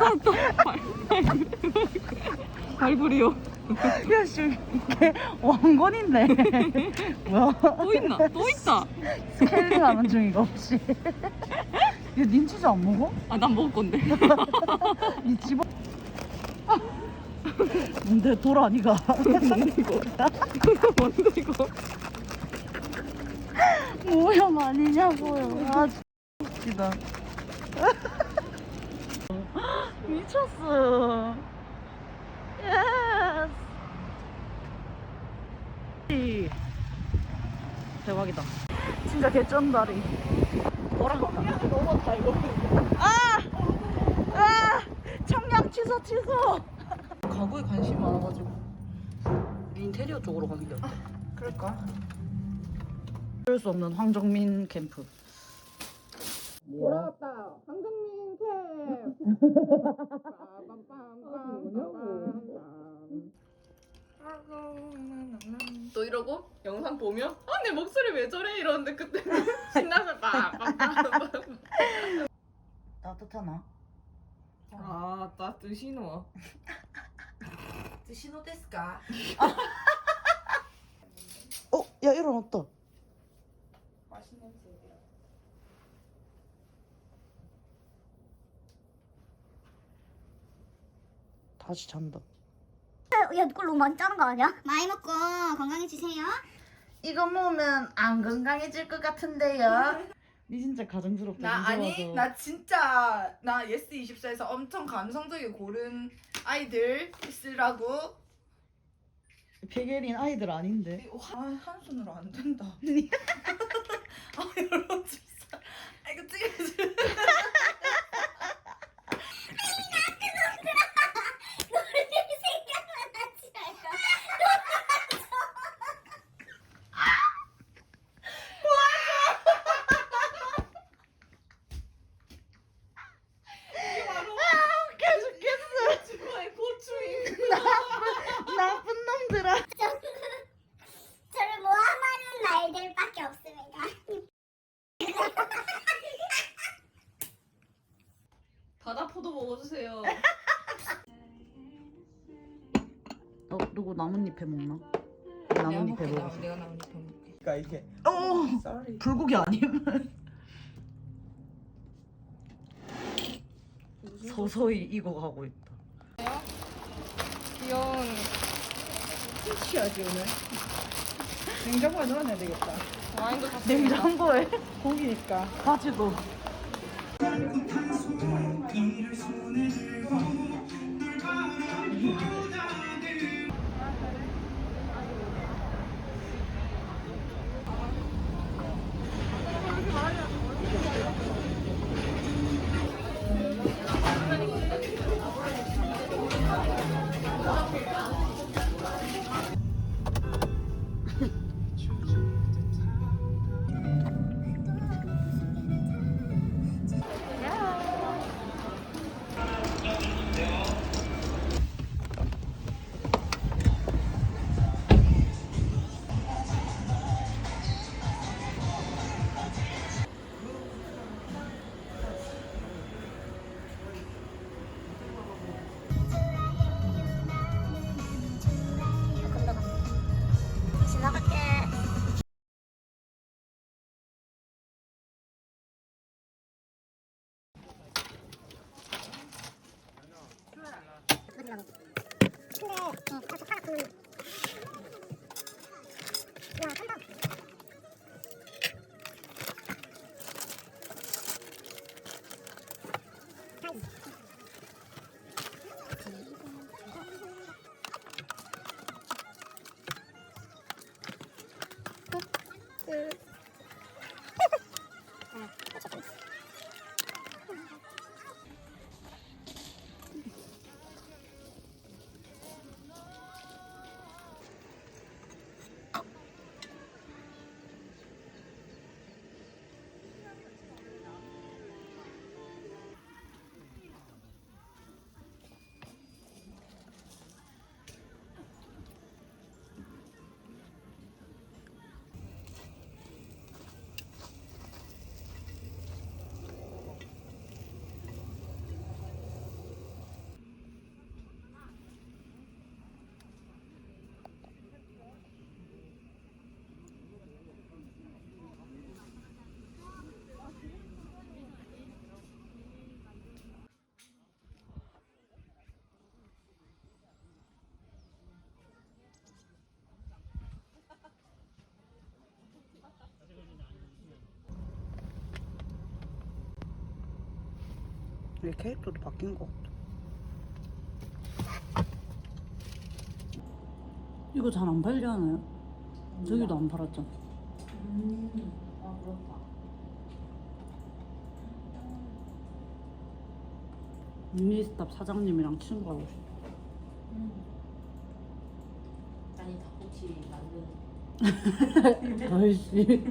찾았다. 발부리요. 야, 씨, 걔 왕건인데. 뭐야? 또 있나? 또 있다. 스케일링 하는 중이가 혹시. 얘 님치즈 안 먹어? 아, 난 먹을 건데. 니 집어. 뭔데, 돌아, 니가. 뭔데, 이거? 뭔데, 이거? 모형 아니냐고요. 아, 진짜 웃기다. 미쳤어. 예스. 이. 대박이다. 진짜 개쩐다리. 뭐라고? 넘었다 이거. 아! 아! 청량 취소 취소. 가구에 관심이 많아가지고 인테리어 쪽으로 가는 게 어때? 그럴까? 어쩔 수 없는 황정민 캠프. 돌아왔다. 또 이러고 영상 보면 아 내 목소리 왜 저래 이러는데 그때 신나서 따뜻하나? 아 따뜻이노 드시노 데스까? 어, 야 일어났다. 맛있는 냄새 다시 잔다. 야, 이걸 너무 많이 짜는 거 아니야? 많이 먹고 건강해지세요. 이거 먹으면 안 건강해질 것 같은데요. 니 진짜 가정스럽다. 나 아니 와서. 나 진짜 나 예스 24에서 엄청 감성적이게 고른 아이들 있으라고 베개린 아이들 아닌데. 아, 한 손으로 안 된다 아 여러분 진짜 아 이거 찍어줘 웃겨 죽겠어. 주마의 고추임 나쁜 놈들아. 저를 모함하는 말들밖에 없습니다. 바다포도 먹어주세요. 어 누구 나뭇잎 해 먹나? 나뭇잎 해 먹어. 내가 나뭇잎 해먹게. 그러니까 이게 어! 쌀이 불고기 아니면 서서히 익어가고 있다. 귀여운 취하지 오늘? 냉장고에 넣어놔야 되겠다. 와인도 샀습니다 냉장고에? 고기니까. 바지도. 친데 네, 그렇게 살았구나. 집의 캐릭터도 바뀐 것 같아. 이거 잘 안 팔지 않아요? 저기도 안 팔았잖아. 아 그렇다. 유니스탑 사장님이랑 친구하고 싶어. 아니 닭꼬치 만든 아이씨.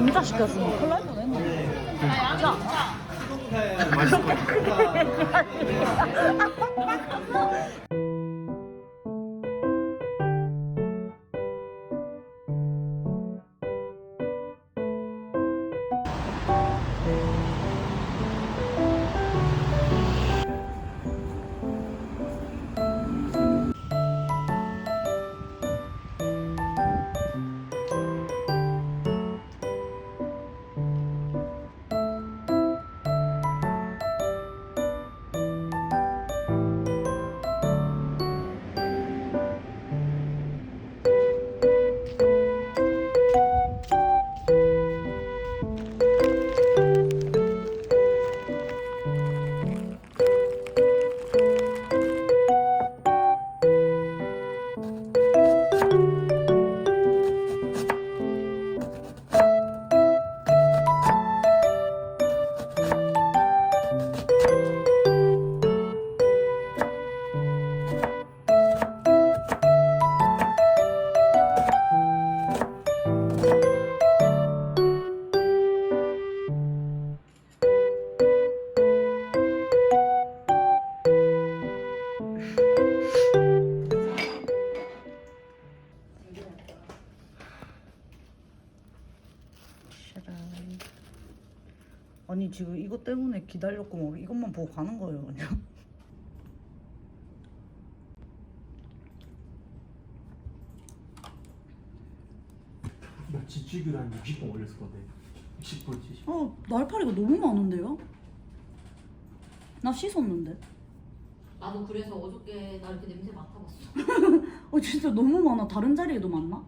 혼자 시켰으면 큰일 날 뻔했네. 샤란. 아 니 지금 이것 때문에 기다렸고 뭐 이것만 보고 가는 거예요 그냥. 나 지치기로 한 60번 올렸을 건데 60번 70번 어 날파리가 너무 많은데요? 나 씻었는데. 나도 그래서 어저께 나 이렇게 냄새 맡아봤어 어 진짜 너무 많아. 다른 자리에도 많나?